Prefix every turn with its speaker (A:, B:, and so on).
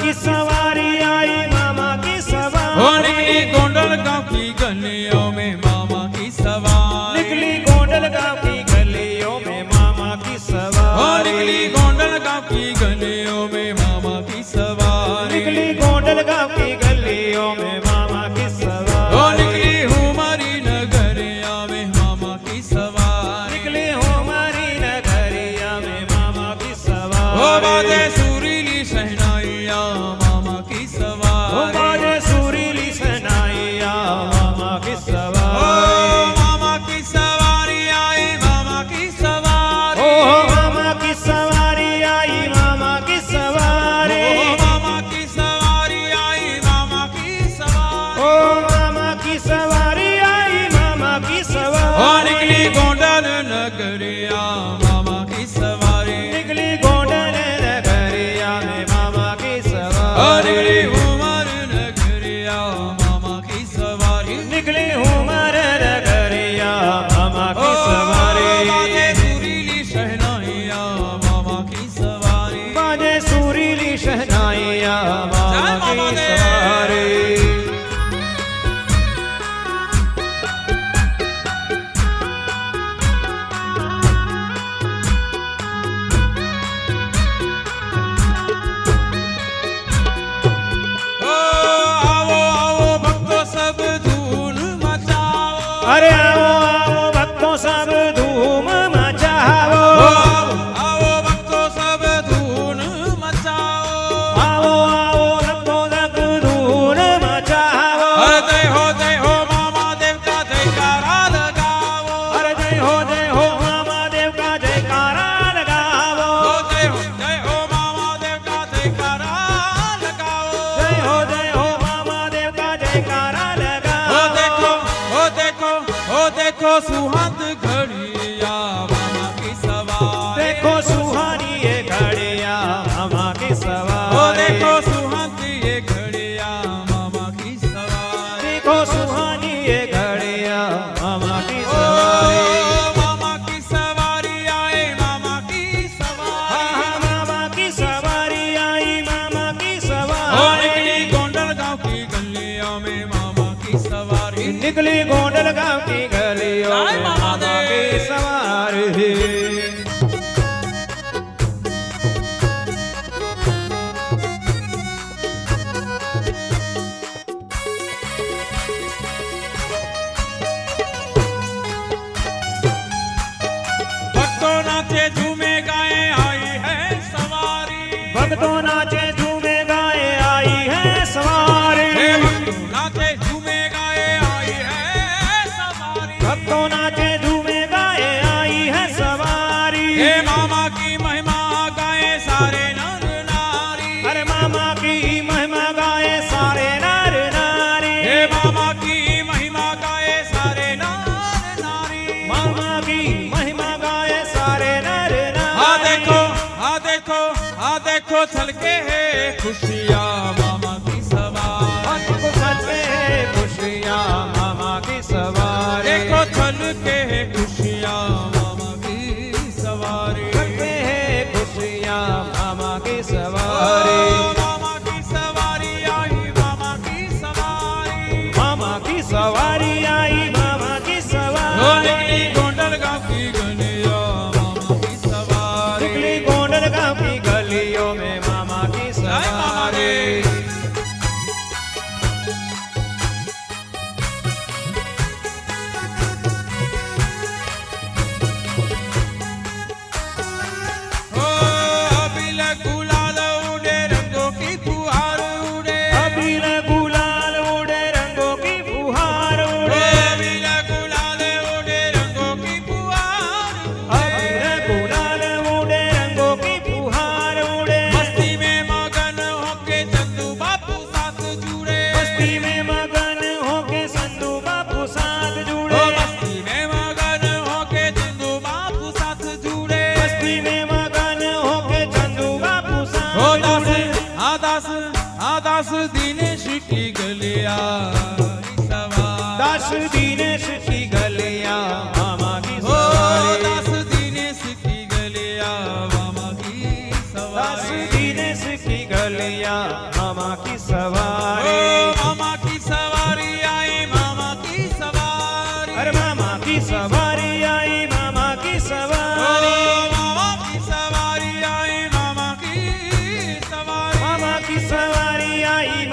A: que
B: salvaria
A: aí, mama que salvaria. আরে सुहद घड़िया मामा की सवार।
B: देखो सुहानी ये घड़िया मामा की सवार।
A: देखो सुहद ये घड़िया मामा की सवार।
B: देखो सुहानी ये घड़िया मामा की
A: मामा की सवारी आई मामा की सवार।
B: हाँ, हाँ, मामा की सवारी आई मामा की सवार।
A: निकली गोंडल गाँव की गलियों में मामा की सवारी।
B: निकली गोंडल
A: मामा
B: की
A: महिमा गाए सारे नर नारी।
B: अरे मामा की महिमा गाए सारे नर नारी।
A: हे मामा की महिमा गाए सारे नर नारी।
B: मामा की महिमा गाए सारे नर
A: हाँ नारी। हाँ देखो हाँ देखो हाँ देखो छलके है खुशिया। की सवारी आई